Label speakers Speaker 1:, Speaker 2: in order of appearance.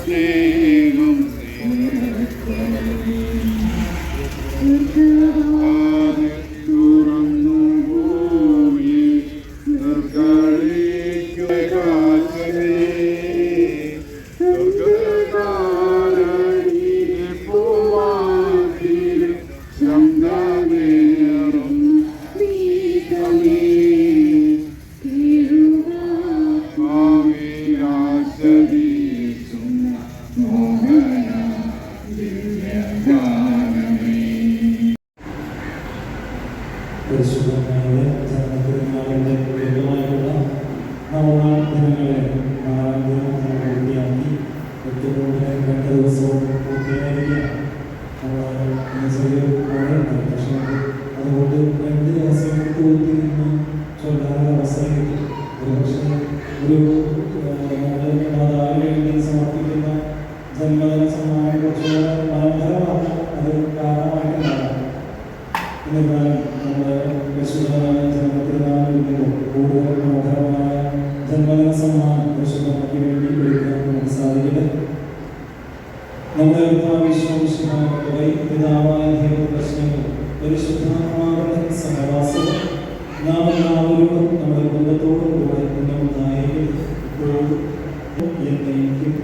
Speaker 1: സ്നേഹം. പരിശുദ്ധമായ ജനനത്തിരുനാളിന്റെ ഭാഗമായുള്ള നവനാൾ ദിനങ്ങളെ നാലാം ഒരു മാതാവിന് സമർപ്പിക്കുന്ന ജന്മദിന സമ്മാനം കുറച്ചുകൂടെ മനോഹരമാണ് അത് കാരണമായിട്ടുണ്ടാകാം എന്നിരുന്നാലും നമ്മുടെ വിശുദ്ധമായ ജന്മത്തിനാളിൽ കൂടുതൽ മനോഹരമായ ജന്മദിന സമ്മാനം വിശുദ്ധമാക്കി വേണ്ടി എടുക്കാൻ നമുക്ക് സാധിക്കട്ടെ നമ്മുടെ വിശ്വാസമായ പിതാവായ ദൈവ പ്രശ്നങ്ങൾ. പരിശുദ്ധാത്മാവിന്റെ സഹവാസവും നാം എല്ലാവരോടും നമ്മുടെ കുടുംബത്തോടും കൂടെ നമ്മുടെ നായകൻ എപ്പോഴും നയിക്കും